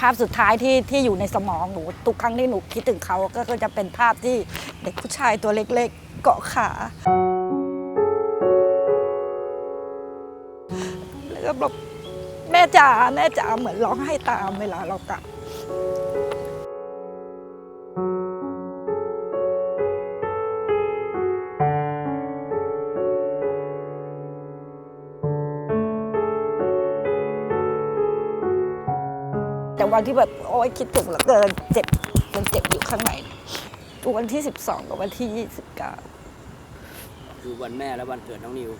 ภาพสุดท้ายที่ที่อยู่ในสมองหนูทุกครั้งที่หนูคิดถึงเขาก็คือจะเป็นภาพที่เด็กผู้ชายตัวเล็กๆเกาะขาแล้วก็แบบแม่จ๋าแม่จ๋าเหมือนร้องไห้ตามเวลาเรากลับ วันที่แบบโอ้ยคิดถึงเหลือเกินเจ็บมันเจ็บอยู่ข้างในวันที่ 12 กับวันที่ 29 คือวันแม่และวันเกิดน้องนิว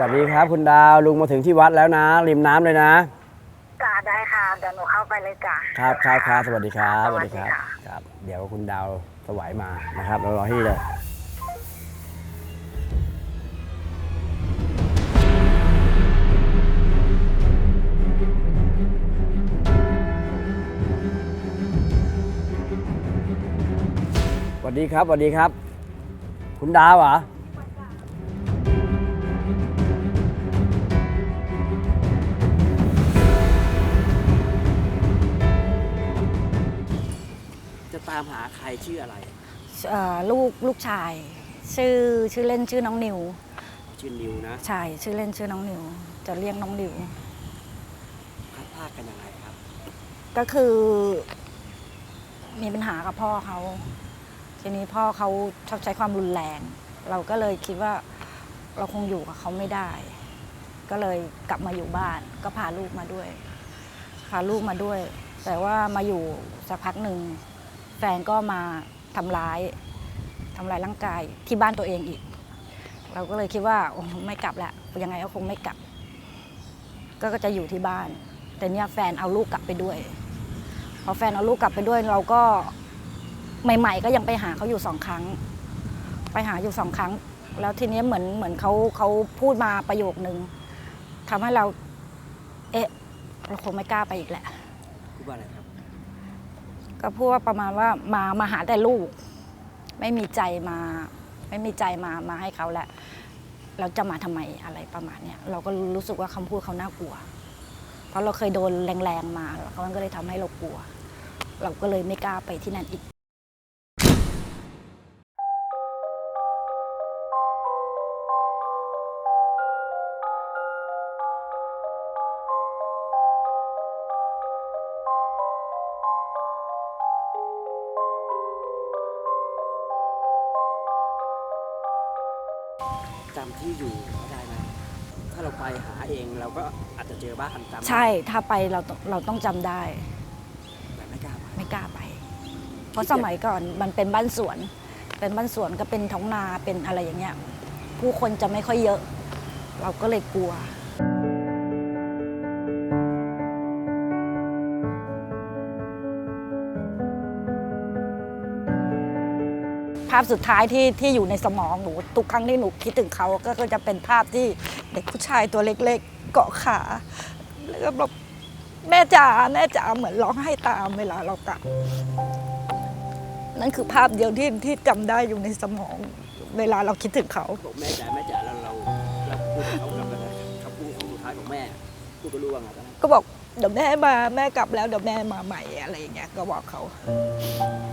วัสดีครับ คุณดาวลุงมาถึงที่วัดแล้วนะ ริมน้ำเลยนะจ้าได้ค่ะเดี๋ยวหนูเข้าไปเลยจ้ะครับครับครับสวัสดีครับสวัสดีครับค่ะ ครับ เดี๋ยวคุณดาวสวายมานะครับเรารอที่เลย สวัสดีครับสวัสดีครับ คุณดาวเหรอามหาใครชื่ออะไร เอ่อลูกลูกชาย ชื่อชื่อเล่นชื่อน้องนิวชื่อนิวนะใช่ชื่อเล่นชื่อน้องนิว จะเรียกน้องนิวพัดพลาดกันยังไงครับ ก็คือ มีปัญหากับพ่อเขาทีนี้พ่อเขาชอบใช้ความรุนแรง เราก็เลยคิดว่าเราคงอยู่กับเขาไม่ได้ ก็เลยกลับมาอยู่บ้าน ก็พาลูกมาด้วยพาลูกมาด้วย แต่ว่ามาอยู่สักพักหนึ่งแฟ นก็มาทำร้ายทำร้ายร่างกายที่บ้านตัวเองอีก เราก็เลยคิดว่าไม่กลับแหล้วยังไงก็คงไม่กลับ ก็จะอยู่ที่บ้าน แต่เนี่ยแฟนเอาลูกกลับไปด้วย พอแฟนเอาลูกกลับไปด้วยเราก็ใหม่ ๆ ก็ยังไปหาเขาอยู่สองครั้ง ไปหาอยู่สองครั้ง แล้วทีนี้เหมือนเหมือนเขาเขาพูดมาประโยคนึงทำให้เรา เอ๊ะเราคงไม่กล้าไปอีกแหละพูดว่าอะไร ก็พูดว่าประมาณว่ามามาหาแต่ลูก ไม่มีใจมา ไม่มีใจมามาให้เขาแหละเราจะมาทำไมอะไรประมาณเนี้ยเราก็รู้สึกว่าคำพูดเขาน่ากลัว เพราะเราเคยโดนแรงๆมาแล้วเขาก็เลยทำให้เรากลัว เราก็เลยไม่กล้าไปที่นั่นอีก จำที่อยู่เขาได้ไหมถ้าเราไปหาเองเราก็อาจจะเจอบ้านจำใช่ ถ้าไปเราต้องเราต้องจำได้ แต่ไม่กล้าไปไม่กล้าไป เพราะสมัยก่อนมันเป็นบ้านสวน เป็นบ้านสวนก็เป็นท้องนาเป็นอะไรอย่างเงี้ย ผู้คนจะไม่ค่อยเยอะ เราก็เลยกลัวาพสุดท้ายที่ที่อยู่ในสมองหนูทุกครั้งที่หนูคิดถึงเขาก็คือจะเป็นภาพที่เด็กผู้ชายตัวเล็กๆเกาะขาแล้วก็แบบแม่จ๋าแม่จ๋าเหมือนร้องไห้ตามเวลาเรากลับนั่นคือภาพเดียวที่ที่จำได้อยู่ในสมองเวลาเราคิดถึงเขาบอกแม่จ๋าแม่จ๋าเราเราเราพูดกับเขากับอะไรคำพูดของสุดท้ายของแม่พูดกับลูกว่าไงตอนนั้นก็บอกเดี๋ยวแม่มาแม่กลับแล้วเดี๋ยวแม่มาใหม่อะไรอย่างเงี้ยก็บอกเขา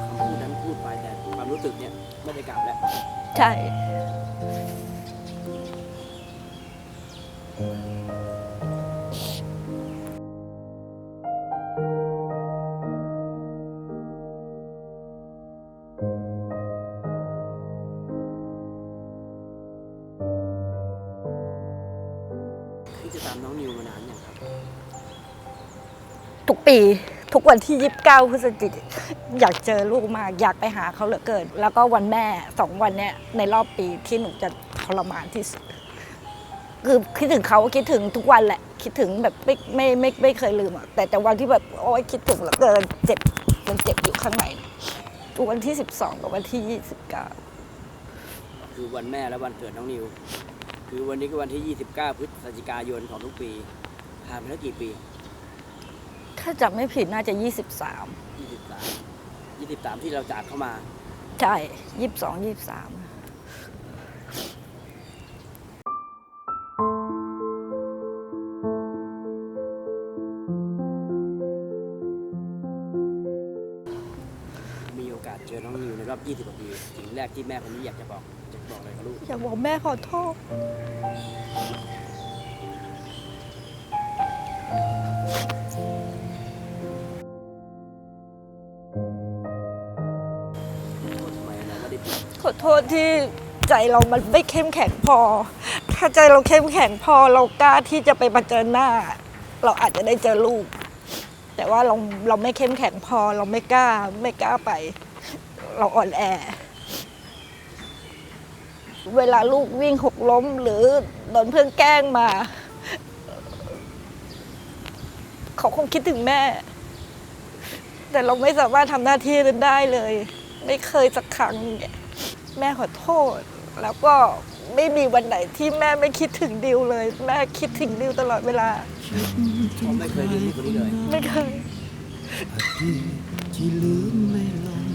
คำพูดนั้นพูดไปแต่ความ รู้สึกเนี่ยไม่ได้กลับแล้วใช่ ที่จะตามน้องนิวมานานยังครับ ทุกปีทุ กวันที่ 29พฤศจิกอยากเจอลูกมาก อยากไปหาเขาเหลือเกิน แล้วก็วันแม่สองวันเนี้ยในรอบปีที่หนูจะทรมานที่สุด คือคิดถึงเขาคิดถึงทุกวันแหละ คิดถึงแบบไม่ไม่ไม่ไม่เคยลืมอะแต่แต่วันที่แบบโอ๊ยคิดถึงเหลือเกินเจ็บมันเจ็บอยู่ข้างในทุกวันที่ 12 กับวันที่ 29 คือวันแม่และวันเกิดน้องนิว คือวันนี้คือวันที่ 29 พฤศจิกายนของทุกปีผ่านไปแล้วกี่ปี ถ้าจำไม่ผิดน่าจะ 23 23 23ที่เราจากเข้ามา ใช่ 22 23 มีโอกาสเจอน้องนิวในรอบ 20กว่าปีสิ่งแรกที่แม่คนนี้อยากจะบอกอยากบอกอะไรกับลูก อยากบอกแม่ขอโทษท โทษที่ใจเรามันไม่เข้มแข็งพอ ถ้าใจเราเข้มแข็งพอเรากล้าที่จะไปประเจอหน้า เราอาจจะได้เจอลูก แต่ว่าเราเราไม่เข้มแข็งพอ เราไม่กล้าไม่กล้าไป เราอ่อนแอ เวลาลูกวิ่งหกล้มหรือโดนเพื่อนแกล้งมา เขาคงคิดถึงแม่ แต่เราไม่สามารถทำหน้าที่นั้นได้เลย ไม่เคยสักครั้งเนี่ย แม่ขอโทษ แล้วก็ไม่มีวันไหนที่แม่ไม่คิดถึงดิวเลย แม่คิดถึงดิวตลอดเวลาเขาไม่เคยลืมลูกคนนี้เลย ไม่เคยอดีตที่ลืมไม่ลง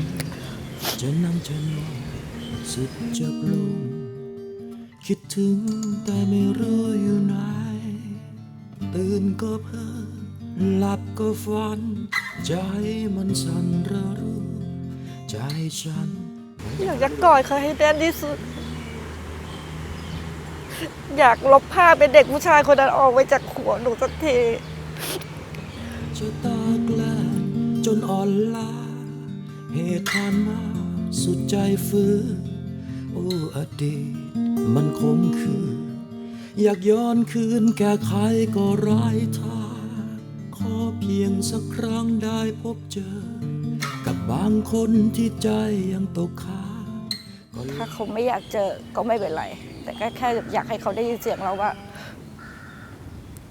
จะนั่งจะนอนสุดจะปลงคิดถึงแต่ไม่รู้อยู่ไหน ตื่นก็เพ้อหลับก็ฝัน ใจมันสั่นระรู้ ใจฉัน อยากจะกอดเขาให้แน่นที่สุด อยากลบภาพเป็นเด็กผู้ชายคนนั้นออกไปจากหัวหนูสักทีจะตากลนจนอ่อนล้าเหตุผ่านมาสุดใจฟื้นโอ้อดีตมันคงคือ อยากย้อนคืนแก้ไขก็ไร้ทางขอเพียงสักครั้งได้พบเจอ กับบางคนที่ใจยังตกค้า ถ้าเขาไม่อยากเจอก็ไม่เป็นไร แต่ก็แค่อยากให้เขาได้ยินเสียงเราว่า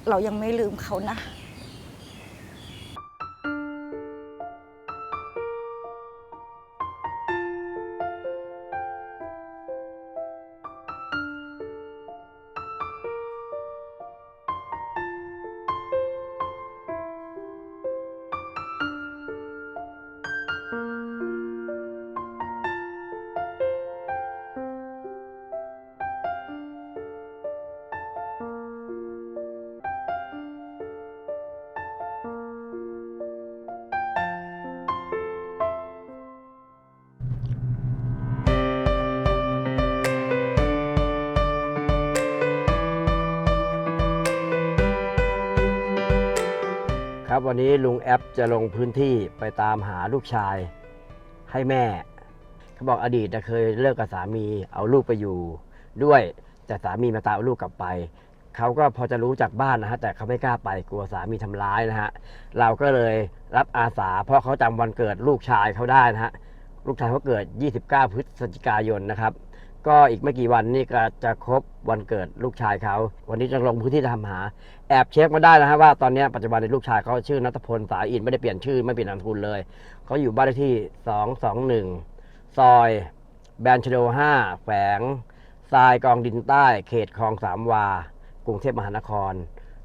เรายังไม่ลืมเขานะ ครับ วันนี้ลุงแอปจะลงพื้นที่ไปตามหาลูกชาย ให้แม่ เขาบอกอดีตเคยเลิกกับสามีเอาลูกไปอยู่ ด้วยแต่สามีมาตามเอาลูกกลับไปเขาก็พอจะรู้จากบ้านนะฮะแต่เขาไม่กล้าไปกลัวสามีทำร้ายนะฮะเราก็เลยรับอาสา เพราะเขาจำวันเกิดลูกชายเขาได้นะฮะลูกชายเขาเกิด 29 พฤศจิกายนนะครับ ก็อีกไม่กี่วันนี่ก็จะครบวันเกิดลูกชายเขา วันนี้จะลงพื้นที่ทำหา แอบเช็คมาได้นะฮะว่าตอนนี้ปัจจุบันในลูกชายเขาชื่อนัทพลสายอินไม่ได้เปลี่ยนชื่อไม่เปลี่ยนนามสกุลเลย เขาอยู่บ้านเลขที่ 221 ซอยแบรนชโด5แฝงทรายกองดินใต้เขตคลองสามวา กรุงเทพมหานคร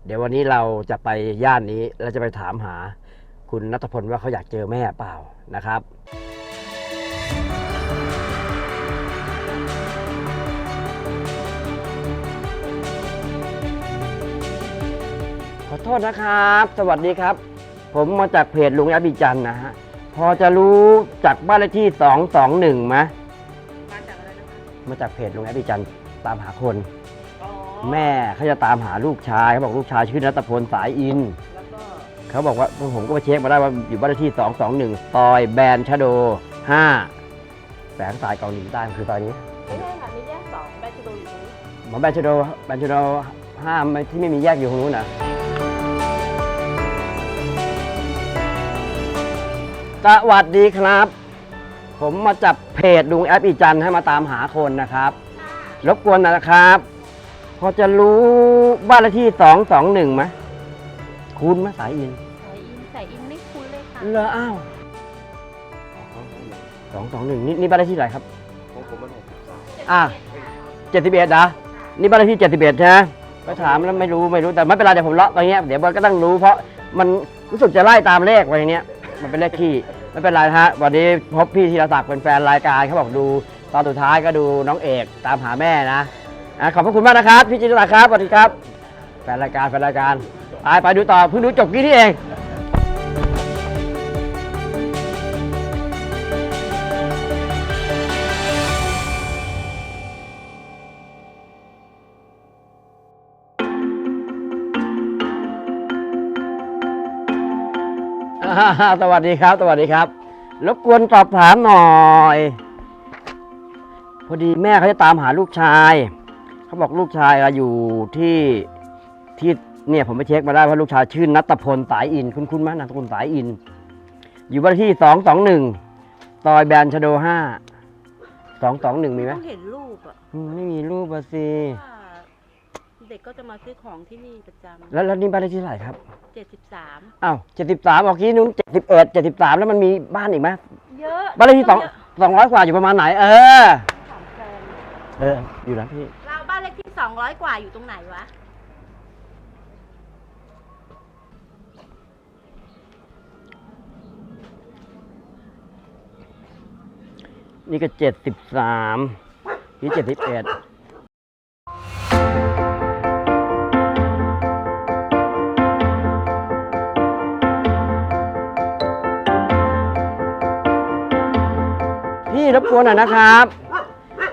เดี๋ยววันนี้เราจะไปย่านนี้แล้วจะไปถามหา คุณนัทพลว่าเขาอยากเจอแม่เปล่านะครับ โทษนะครับ สวัสดีครับ ผมมาจากเพจลุงแอปบิจันนะฮะ พอจะรู้จากบ้านเลขที่221ไหมมาจากอะไรนะคะมาจากเพจลุงแอปบิจันตามหาคนแม่เขาจะตามหาลูกชายเขาบอกลูกชายชื่อนัตพลสายอินเขาบอกว่าผมก็ไปเช็คมาได้ว่าอยู่บ้านเลขที่221ซอยแบรนชโด5แฝงสายกองดินใต้มันคือซอยนี้ ไม่ใช่ค่ะมีแยกสองแบตดูอยู่หมอแบรนชโดแบรนชโดห้ามที่ไม่มีแยกอยู่ตรงนู้นนะ สวัสดีครับ ผมมาจับเพจลุงแอปอีจันให้มาตามหาคนนะครับ รบกวนหนอยนะครับ พอจะรู้บ้านเลขที่สองสองหนึ่งไหมคุณไหมสายอินสายอินสายอินไม่คุ้นเลยค่ะเลออ้าวสองสองหนึ่งนี่นี่บ้านเลขที่อะไรครับ ของผมมันหกสิบสามอะเจ็ดสิบเอ็ดนะนี่บ้านเลขที่เจ็ดสิบเอ็ดใช่ไหมไปถามแล้วไม่รู้ไม่รู้แต่ไม่เป็นไรเดี๋ยวผมเลาะตรงเนี้ยเดี๋ยวมันก็ต้องรู้เพราะมันรู้สึกจะไล่ตามเลขไว้เนี้ย มันเป็นเลขที่ไม่เป็นไรนะฮะวันนี้พบพี่ธีรศักดิ์เป็นแฟนรายการเขาบอกดู ตอนสุดท้ายก็ดูน้องเอกตามหาแม่นะอะขอบพระคุณมากนะครับ พี่ธีรศักดิ์ครับสวัสดีครับ แฟนรายการแฟนรายการไปไปดูต่อเพิ่งดูจบกี้นี่เอง สวัสดีครับ สวัสดีครับ รบกวนสอบถามหน่อย พอดีแม่เขาจะตามหาลูกชาย เขาบอกลูกชายอะอยู่ที่ที่เนี่ยผมไปเช็คมาได้ว่าลูกชายชื่อนัตพลสายอิน คุณคุณไหมนามสกุลสายอิน อยู่บ้านเลขที่สองสองหนึ่งซอยแบรนด์ชโดห้าสองสองหนึ่งมีไหมต้องเห็นรูปอะ อืมไม่มีรูปอะสิ ว่า เด็กก็จะมาซื้อของที่นี่ประจแล้วแล้วนี่บ้านเลขที่เท่าไหร่ครับำเจ็ดสิบสามอ้าวเจ็ดสิบสามออกกี้นู้นเจ็ดสิบเอ็ดเจ็ดสิบสามแล้วมันมีบ้านอีกไหมเยอะบ้านเลขที่สองสองร้อยกว่าอยู่ประมาณไหน เออถามแฟนเออ อยู่นะพี่ เราบ้านเลขที่สองร้อยกว่าอยู่ตรงไหนวะ นี่ก็เจ็ดสิบสามนี่เจ็ดสิบเอ็ด พี่รบกวนหน่อยนะครับ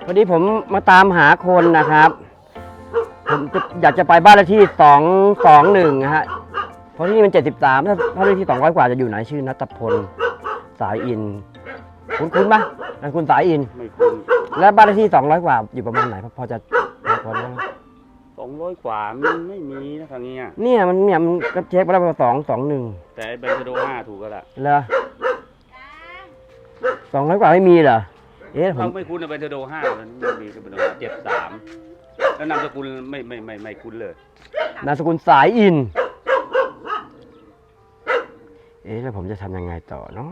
พอดีผมมาตามหาคนนะครับ ผมจะอยากจะไปบ้านเลขที่สองสองหนึ่งฮะเพราะที่นี่มันเจ็ดสิบสามถ้าบ้านเลขที่สองร้อยกว่าจะอยู่ไหนชื่อนัตพลสายอิน คุณคุณปะนั่นคุณสายอิน ไม่คุ้นและบ้านเลขที่สองร้อยกว่าอยู่ประมาณไหนพอพอจะพอได้ไหมสองร้อยกว่ามันไม่มีนะทางเนี้ยเนี่ยมันเนี่ยมันก็เช็คไปแล้วสองสองหนึ่งแต่ไอ้เบนโดห้าถูกก็ละเหรอ สองร้อยกว่าไม่มีเหรอ เอ๊ะผเรามไม่คุ้นนะเบนโดห้ามันไม่มีเบนโดห้าเจ็ดสามแล้วนามสกุลไม่ไม่ไม่ไม่คุ้นเลย นามสกุลสายอิน เอ๊ะแล้วผมจะทำยังไงต่อเนาะ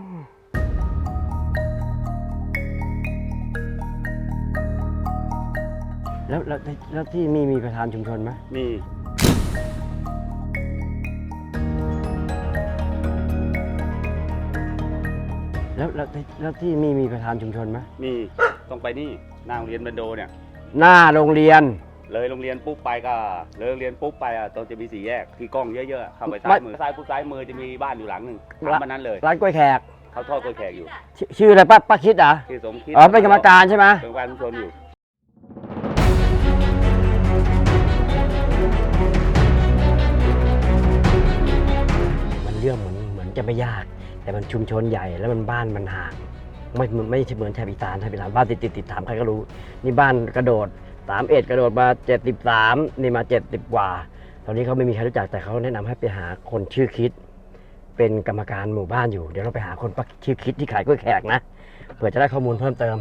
แล้วแล้วแล้วที่มีมีประธานชุมชนไหมมี แล้วแล้วแล้วที่มีมีประธานชุมชนไหมมีต้องไปนี่หน้าโรงเรียนเบนโดเนี่ย หน้าโรงเรียน เลยโรงเรียนปุ๊บไปก็เลยโรงเรียนปุ๊บไปอะตรงจะมีสี่แยกที่กล้องเยอะๆเข้าไปซ้ายมือซ้ายปุ๊บซ้ายมือจะมีบ้านอยู่หลังหนึ่งหลังบ้านนั้นเลยร้านกล้วยแขกเขาทอดกล้วยแขกอยู่ชชื่ออะไรป้าป้าคิดเหรอะที่สมคิดอ๋อเป็นกรรมการใช่ไหมเป็นกรรมการชุมชนอยู่ มันเรื่องเหมือนเหมือนจะไม่ยาก แต่มันชุมชนใหญ่แล้วมันบ้านมันห่าง ไม่ไม่ใช่เหมือนแถบอีสานแถบอีสานบ้านติดติดติดถามใครก็รู้ นี่บ้านกระโดดสามเอ็ดกระโดดมาเจ็ดสิบสามนี่มาเจ็ดสิบกว่า ตอนนี้เขาไม่มีใครรู้จักแต่เขาแนะนำให้ไปหาคนชื่อคิด เป็นกรรมการหมู่บ้านอยู่ เดี๋ยวเราไปหาคนปักชื่อคิดที่ขายกล้วยแขกนะเผื่อจะได้ข้อมูลเพิ่มเติม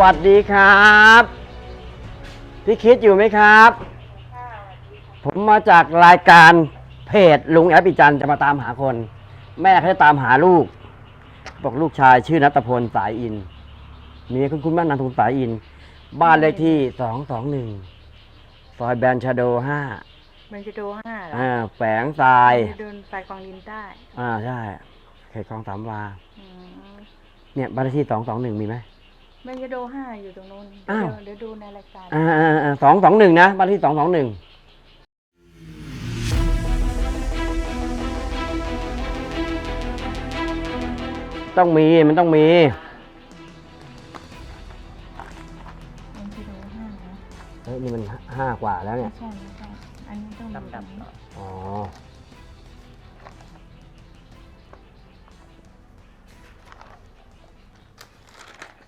วัสดีครับ พี่คิดอยู่ไหมครับ ผมมาจากรายการเพจลุงแอปอีจันจะมาตามหาคน แม่เขาจะตามหาลูก บอกลูกชายชื่อนัตพลสายอินมีคุณคุณแม่นามสกุลสายอิน บ้านเลขที่สองสองหนึ่งซอยแบรนด์ชาโดห้ามันจะโดห้าเหรออ่าแฝงทรายมันจะโดนไฟกองดินใต้อ่าใช่เขตคลองสามวา อืมเนี่ยบ้านเลขที่สองสองหนึ่งมีไหม มันจะโดห้าอยู่ตรงนู้นอ้าวเดี๋ยวเดี๋ยวดูในรายการ อ่าสองสองหนึ่งนะบ้านเลขที่สองสองหนึ่งต้องมีมันต้องมีมันจะโดห้านะเฮ้ยนี่มันห้ากว่าแล้วเนี่ยใช่ใช่อันนี้ต้องดำดำๆหน่อย อ๋อ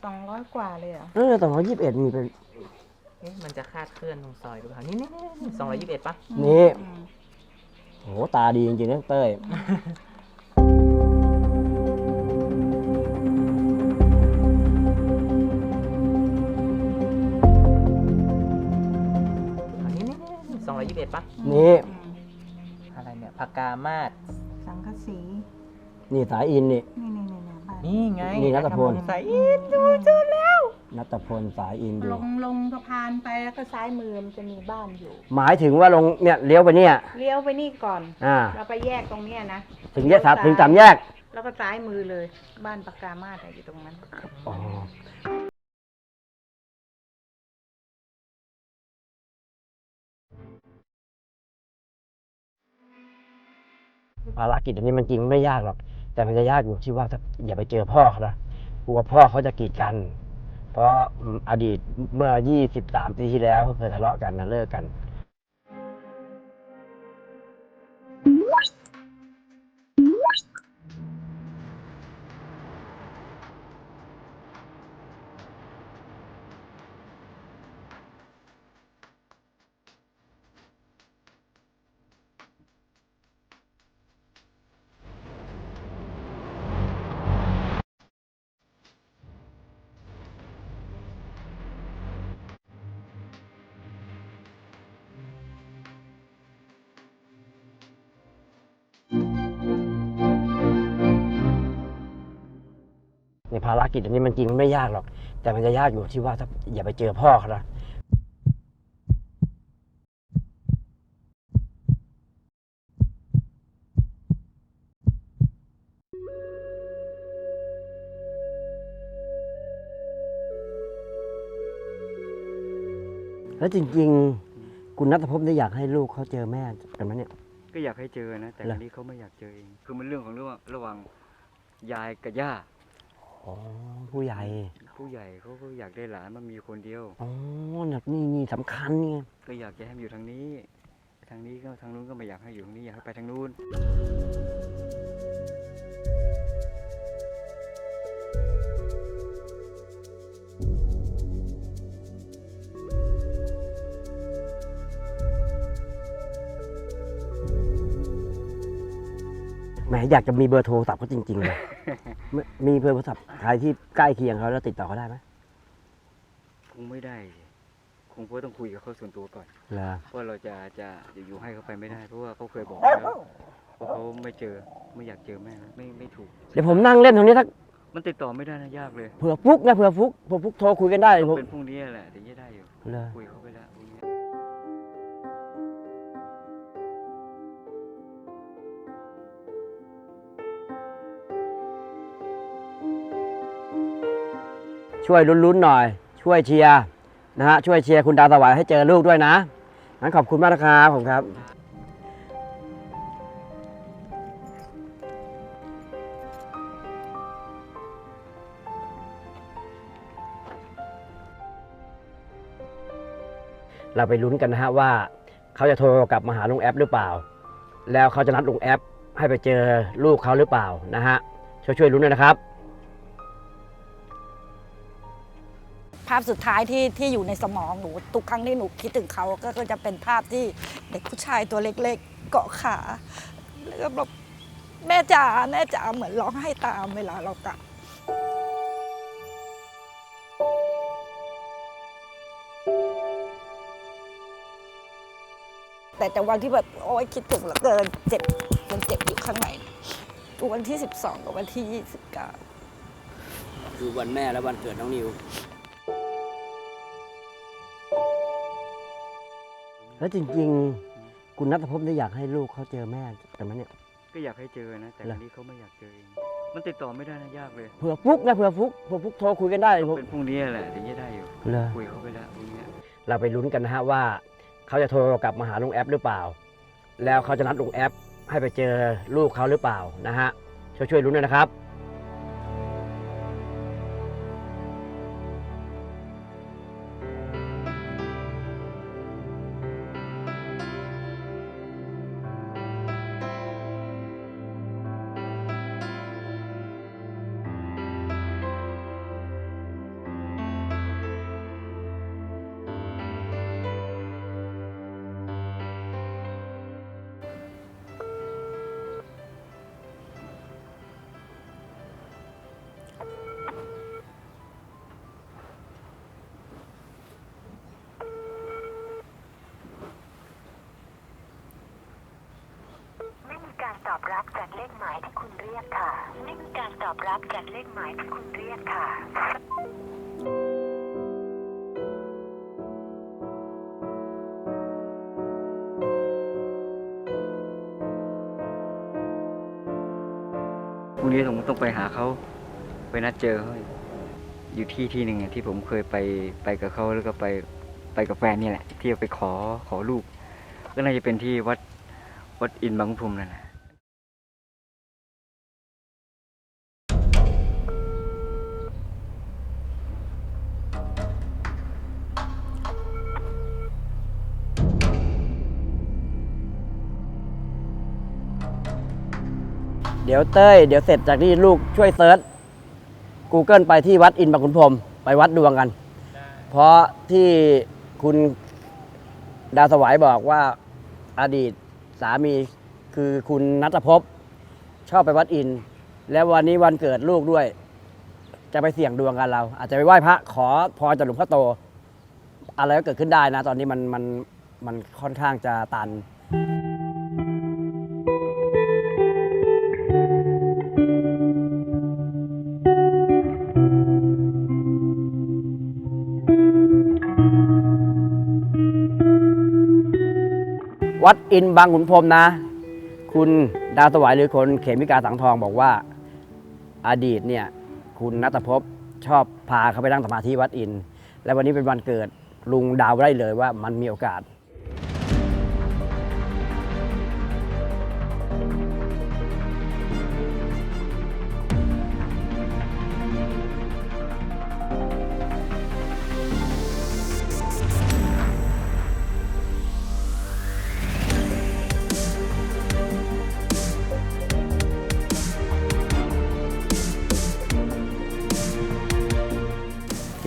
สองร้อยกว่าเลยเหรอเออสองร้อยยี่สิบเอ็ดมีเป็น เอ๊ะมันจะคาดเคลื่อนตรงซอยหรือเปล่า นี่นี่นี่สองร้อยยี่สิบเอ็ดปะ นี่ อืมโหตาดีจริงๆนะเต้ย อันนี้นี่นี่สองร้อยยี่สิบเอ็ดปะ นี่ อืมอะไรเนี่ยผักกามาศสังกะสี นี่สายอินนี่ นี่นี่นี่นี่บ้า นนี่ไงนี่รัตพลใส่อินดูเจอแล้ว นัตพลสายอินอลยู่งลงสะพานไปแล้วก็ซ้ายมือมันจะมีบ้านอยู่ หมายถึงว่าลงเนี่ยเลี้ยวไปเนี่ย เลี้ยวไปนี่ก่อน อ่า เราไปแยกตรงเนี้ยนะ ถึงแยกสามถึงสามแยก แล้วก็ซ้ายมือเลย บ้านปากกามาศอะอยู่ตรงนั้น อ๋อ ภารกิจอันนี้มันจริงไม่ยากหรอก แต่มันจะยากอยู่ที่ว่าอย่าไปเจอพ่อนะกลัวพ่อเขาจะกีดกัน เพราะอดีตเมื่อ23ปีที่แล้วเขาเคยทะเลาะกันนะเลิกกัน ภารกิจอันนี้มันจริงไม่ยากหรอก แต่มันจะยากอยู่ที่ว่าถ้าอย่าไปเจอพ่อเขานะแล้วจริงๆ คุณนัทพบได้อยากให้ลูกเขาเจอแม่กันไหมเนี่ย ก็อยากให้เจอนะ แต่เหรอวันนี้เขาไม่อยากเจอเอง คือมันเรื่องของเรื่องระหว่างยายกับย่า อ๋อผู้ใหญ่ผู้ใหญ่เขาก็อยากได้หลานมันมีคนเดียวอ๋อนี่นี่นี่สำคัญนี่ไงก็อยากจะให้มันอยู่ทางนี้ ทางนี้ก็ทางนู้นก็ไม่อยากให้อยู่ทางนี้อยากให้ไปทางนู้น แหมอยากจะมีเบอร์โทรศัพท์เขาจริงๆเลยไม่มีเบอร์โทรศัพท์ใครที่ใกล้เคียงเขาแล้วติดต่อเขาได้ไหมคงไม่ได้สิคงเพราะต้องคุยกับเขาส่วนตัวก่อนเหรอเพราะเราจะจะจะอยู่ให้เขาไปไม่ได้ เพราะว่าเขาเคยบอกแล้วว่าเขาไม่เจอไม่อยากเจอแม่ไม่ไม่ถูก เดี๋ยวผมนั่งเล่นตรงนี้สักมันติดต่อไม่ได้นะยากเลยเผื่อฟุกนะเผื่อฟุกเผื่อฟุกโทรคุยกันได้ต้องผมเป็นพรุ่งนี้แหละถึงจะได้อยู่เหรอคุยเขาไปแล้ว ช่วยลุ้นๆหน่อย ช่วยเชียร์นะฮะช่วยเชียร์คุณดาวสวายให้เจอลูกด้วยนะงั้นขอบคุณมากนะครับผมครับ เราไปลุ้นกันนะฮะว่าเขาจะโทรกลับมาหาลุงแอปหรือเปล่า แล้วเขาจะนัดลุงแอปให้ไปเจอลูกเขาหรือเปล่านะฮะช่วยช่วยลุ้นด้วยนะครับาพสุดท้ายที่ที่อยู่ในสมองหนูทุกครั้งที่หนูคิดถึงเขาก็จะเป็นภาพที่เด็กผู้ชายตัวเล็กๆ เกาะขา แล้วก็แบบแม่จ๋าแม่จ๋าเหมือนร้องไห้ตามเวลาเรากลับแต่แต่วันที่แบบโอ๊ยคิดถึงเหลือเกินเจ็บยังเจ็บอยู่ข้างในวันที่ 12 กับวันที่ 29 คือวันแม่และวันเกิดน้องนิว แล้วจริงๆ คุณนัทพบได้อยากให้ลูกเขาเจอแม่กันไหมเนี่ย ก็อยากให้เจอนะ แต่เหรอ วันนี้เขาไม่อยากเจอเองมันติดต่อไม่ได้นะยากเลยเผื่อฟุกนะเผื่อฟุกเผื่อฟุกโทรคุยกันได้ผมเป็นพรุ่งนี้แหละถึงจะได้อยู่เหรอคุยเขาไปแล้วพรุ่งนี้เราไปลุ้นกันนะฮะว่าเขาจะโทรกลับมาหาลุงแอปหรือเปล่า แล้วเขาจะนัดลุงแอปให้ไปเจอลูกเขาหรือเปล่านะฮะช่วยช่วยๆลุ้นด้วยนะครับ ตอบรับจากเลขหมายที่คุณเรียกค่ะ ไม่มีการตอบรับจากเลขหมายที่คุณเรียกค่ะ พรุ่งนี้ผมต้องไปหาเขาไปนัดเจอเขาอยู่ที่ที่หนึ่งอะที่ผมเคยไปไปกับเขาแล้วก็ไปไปกับแฟนนี่แหละ ที่ไปขอขอลูก ก็น่าจะเป็นที่วัดวัดอินบางพรมนั่นแหละ เดี๋ยวเต้ย เดี๋ยวเสร็จจากนี้ลูกช่วยเซิร์ช Google ไปที่วัดอินบางขุนพรหมไปวัดดวงกัน เพราะที่คุณดาวสวายบอกว่าอดีตสามีคือคุณนัทภพชอบไปวัดอิน แล้ววันนี้วันเกิดลูกด้วย จะไปเสี่ยงดวงกันเรา อาจจะไปไหว้พระขอพรจากหลวงพ่อโต อะไรก็เกิดขึ้นได้นะ ตอนนี้มันมันมันค่อนข้างจะตัน วัดอินบางขุนพรมนะ คุณดาวสวายหรือคนเขมิกาสังทองบอกว่าอดีตเนี่ยคุณนัตภพชอบพาเขาไปนั่งสมาธิวัดอิน และวันนี้เป็นวันเกิดลุงดาวได้เลยว่ามันมีโอกาส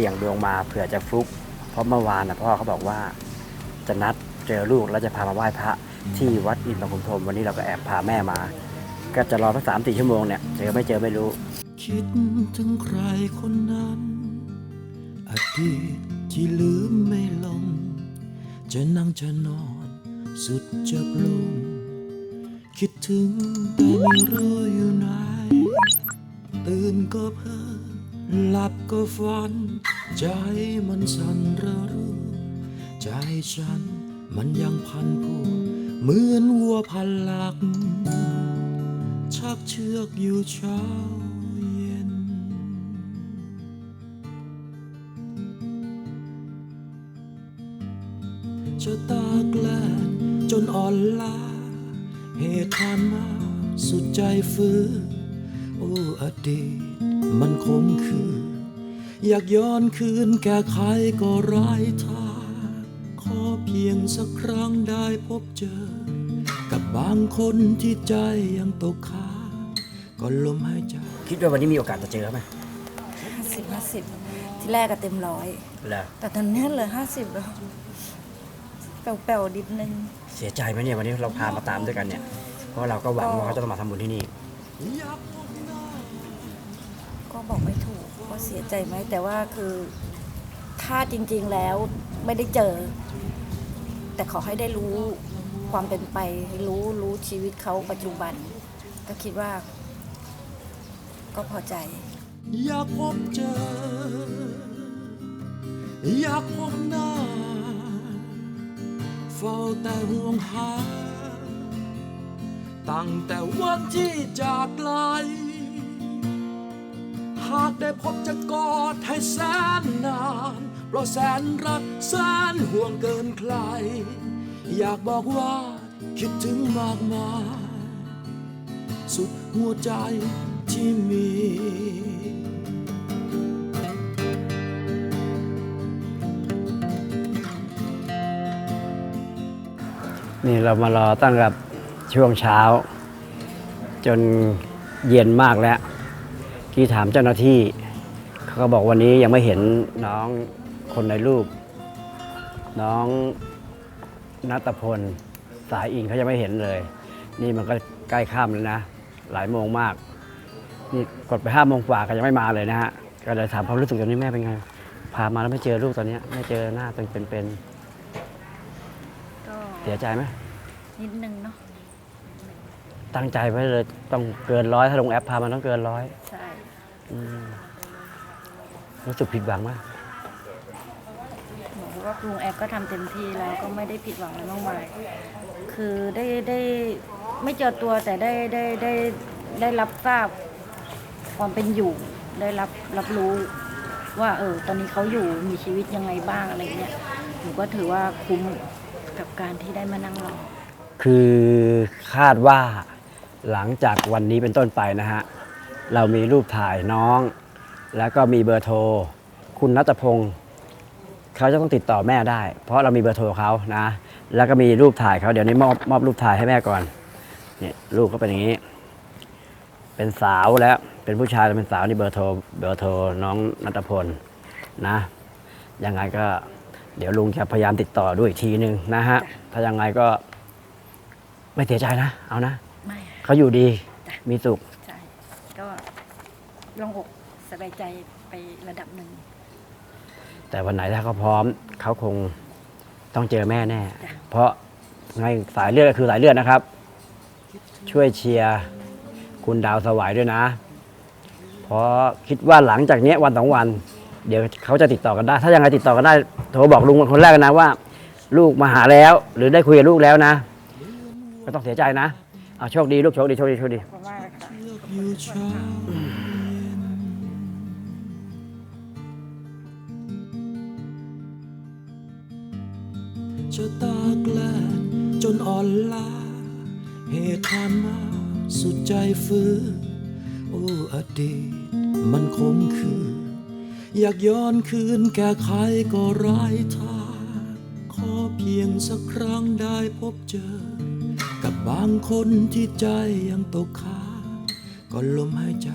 สี่ยงดวงมาเผื่อจะฟลุก เพราะเมื่อวานนะพ่อเขาบอกว่า จะนัดเจอลูกแล้วจะพามาไหว้พระที่วัดอินทร์บางขุนพรหมวันนี้เราก็แอบพาแม่มา ก็จะรอสักสามสี่ชั่วโมงเนี่ยเจอไม่เจอไม่รู้ คิดถึงใครคนนั้นอดีตที่ลืมไม่ลง จะนั่งจะนอนสุดจะปลงคิดถึงแต่ไม่รู้อยู่ไหนตื่นก็เพ้อหลับก็ฝัน ใจมันสั่นระรู้ใจฉันมันยังพันผูกเหมือนวัวพันหลัก ชักเชือกอยู่เช้าเย็นชะตาแกล้งจนอ่อนล้า เหตุผ่านมาสุดใจฟื้นโอ้อดีตมันคงคือ อยากย้อนคืนแก้ไขก็ไร้ทางขอเพียงสักครั้งได้พบเจอ กับบางคนที่ใจยังตกค้างก็ลมหายใจ คิดว่าวันนี้มีโอกาสจะเจอไหมห้าสิบห้าสิบที่แรกก็เต็มร้อย เหรอแต่ตอนนี้เหลือห้าสิบแล้วแป๋วๆดิบนึงเสียใจไหมเนี่ยวันนี้เราพามาตามด้วยกันเนี่ย เพราะเราก็หวังว่าเขาจะมาทำบุญที่นี่ ก็บอกไม่ถูก เสียใจไหมแต่ว่าคือถ้าจริง ๆแล้วไม่ได้เจอ แต่ขอให้ได้รู้ความเป็นไปรู้รู้ชีวิตเขาปัจจุบัน ก็คิดว่า ก็พอใจ อยากพบเจอ อยากพบหน้าเฝ้าแต่ห่วงหา ตั้งแต่วันที่จากไกลากได้พบจะกอดให้แสนนานเพราะแสนรักแสนห่วงเกินใคร อยากบอกว่าคิดถึงมากมาย สุดหัวใจที่มีนี่เรามารอตั้งแต่ช่วงเช้า จนเย็นมากแล้ว ที่ถามเจ้าหน้าที่ เขาก็บอกวันนี้ยังไม่เห็นน้องคนในรูป น้องนัตพลสายอินเขายังไม่เห็นเลย นี่มันก็ใกล้ค่ำแล้วนะ หลายโมงมาก นี่กดไปห้าโมงกว่าก็ยังไม่มาเลยนะฮะ ก็เลยถามความรู้สึกตอนนี้แม่เป็นไง พามาแล้วไม่เจอลูกตอนเนี้ยไม่เจอหน้าเป็นเป็นก็เสียใจไหม นิดนึงเนาะตั้งใจไว้เลยต้องเกินร้อยถ้าลงแอปพามันต้องเกินร้อย ใช่อืม รู้สึกผิดหวังมากบอกว่าลุงแอปก็ทำเต็มที่แล้วก็ไม่ได้ผิดหวังอะไรมากมายคือได้ได้ไม่เจอตัวแต่ได้ได้ได้ได้รับทราบความเป็นอยู่ ได้รับรับรู้ว่าเออตอนนี้เขาอยู่มีชีวิตยังไงบ้างอะไรเงี้ยหนูก็ถือว่าคุ้มกับการที่ได้มานั่งรอ คือคาดว่าหลังจากวันนี้เป็นต้นไปนะฮะ เรามีรูปถ่ายน้อง แล้วก็มีเบอร์โทร คุณนัทพงศ์เขาจะต้องติดต่อแม่ได้ เพราะเรามีเบอร์โทรเขานะ แล้วก็มีรูปถ่ายเขาเดี๋ยวนี้มอบมอบรูปถ่ายให้แม่ก่อนเนี่ยรูปก็เป็นอย่างนี้ เป็นสาวแล้วเป็นผู้ชายแล้วเป็นสาวนี่เบอร์โทรเบอร์โทรน้องนัทพลนะยังไงก็เดี๋ยวลุงจะพยายามติดต่อด้วยอีกทีนึงนะฮะ ถ้ายังไงก็ไม่เสียใจนะ เอานะ ไม่ เขาอยู่ดีจ้ะมีสุขใช่ก็โลงอกสบายใจไประดับหนึ่งแต่วันไหนถ้าเขาพร้อมเขาคงต้องเจอแม่แน่จ้ะเพราะไงสายเลือดก็คือสายเลือดนะครับ ช่วยเชียร์คุณดาวสวายด้วยนะ เพราะคิดว่าหลังจากเนี้ยวันสองวัน เดี๋ยวเขาจะติดต่อกันได้ ถ้ายังไงติดต่อกันได้โทรบอกลุงคนแรกนะว่า ลูกมาหาแล้ว หรือได้คุยกับลูกแล้วนะไม่ต้องเสียใจนะเอาโชคดีลูกโชคดีโชคดีโชคดี ชะตากแลดจนอ่อนล้า เหตุผ่านมาสุดใจฟื้นโอ้อดีตมันคมคืออยากย้อนคืนแก้ไขก็ไร้ทางขอเพียงสักครั้งได้พบเจอ กับบางคนที่ใจยังตกค้างก็ลมหายใจ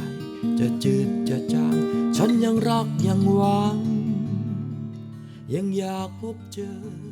จะจืดจะจาง ฉันยังรักยังหวัง ยังอยากพบเจอ